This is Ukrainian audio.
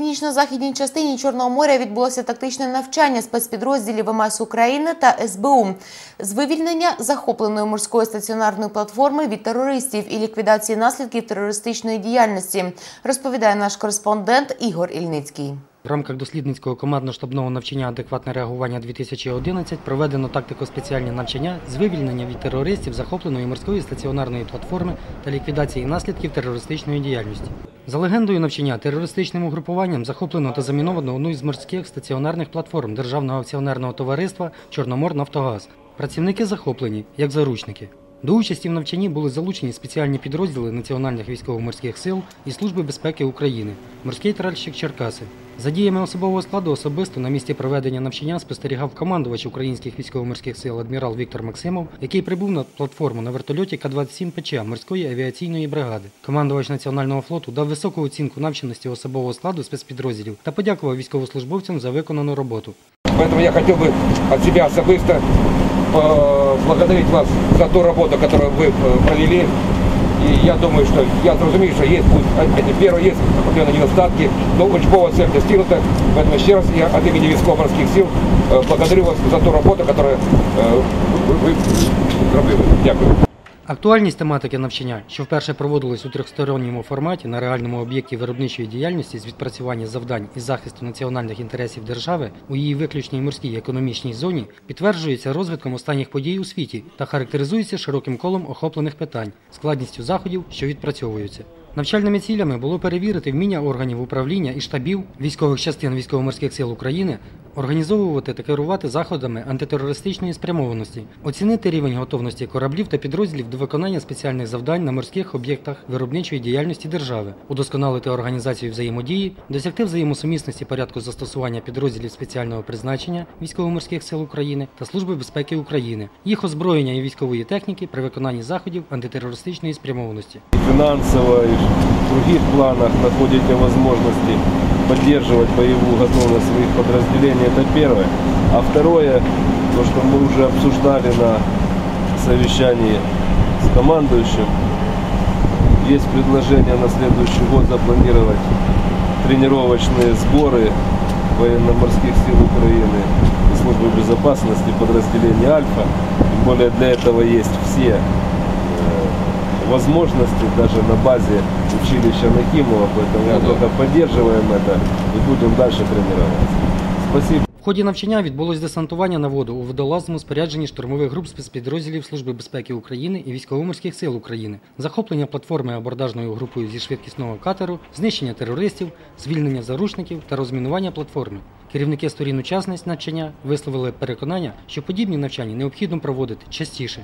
північно-західній частині Чорного моря відбулося тактичне навчання спецпідрозділів МС України та СБУ з вивільнення захопленої морської стаціонарної платформи від терористів і ліквідації наслідків терористичної діяльності, розповідає наш кореспондент Ігор Ільницький. В рамках дослідницького командно-штабного навчання «Адекватне реагування 2011» проведено тактико-спеціальні навчання з вивільнення від терористів захопленої морської стаціонарної платформи та ліквідації наслідків терористичної діяльності. За легендою навчання, терористичним угрупуванням захоплено та заміновано одну із морських стаціонарних платформ Державного акціонерного товариства «Чорноморнафтогаз». Працівники захоплені, як заручники. До участі в навчанні були залучені спеціальні підрозділи Національних військово-морських сил і Служби безпеки України, морський тральщик Черкаси. За діями особового складу особисто на місці проведення навчання спостерігав командувач українських військово-морських сил адмірал Віктор Максимов, який прибув на платформу на вертольоті К-27 ПЧ морської авіаційної бригади. Командувач Національного флоту дав високу оцінку навченості особового складу спецпідрозділів та подякував військовослужбовцям за виконану роботу. Поэтому я хотел бы от себя особисто поблагодарить вас за ту работу, которую вы э, провели. И я думаю, что я разумею, что есть будет одни первые, есть определенные недостатки, но учебовая цель достигнута. Поэтому еще раз я от имени військово-морских сил э, благодарю вас за ту работу, которую э, вы, вы зробили. Дякую. Актуальність тематики навчання, що вперше проводилось у трьохсторонньому форматі на реальному об'єкті виробничої діяльності з відпрацювання завдань і захисту національних інтересів держави у її виключній морській економічній зоні, підтверджується розвитком останніх подій у світі та характеризується широким колом охоплених питань, складністю заходів, що відпрацьовуються. Навчальними цілями було перевірити вміння органів управління і штабів військових частин військово-морських сил України організовувати та керувати заходами антитерористичної спрямованості, оцінити рівень готовності кораблів та підрозділів до виконання спеціальних завдань на морських об'єктах виробничої діяльності держави, удосконалити організацію взаємодії, досягти взаємосумісності порядку застосування підрозділів спеціального призначення військово-морських сил України та Служби безпеки України, їх озброєння і військової техніки при виконанні заходів антитерористичної спрямованості. финансово и в других планах находите возможности поддерживать боевую готовность своих подразделений, это первое. А второе, то, что мы уже обсуждали на совещании с командующим, есть предложение на следующий год запланировать тренировочные сборы военно-морских сил Украины и службы безопасности подразделения «Альфа». Тем более для этого есть все возможности даже на базе училища Нахимова, поэтому мы только поддерживаем это и будем дальше тренироваться. Спасибо. В ході навчання відбулось десантування на воду у водолазному спорядженні штурмових груп спецпідрозділів Служби безпеки України і військово-морських сил України, захоплення платформи абордажною групою зі швидкісного катеру, знищення терористів, звільнення заручників та розмінування платформи. Керівники сторін учасниць навчання висловили переконання, що подібні навчання необхідно проводити частіше.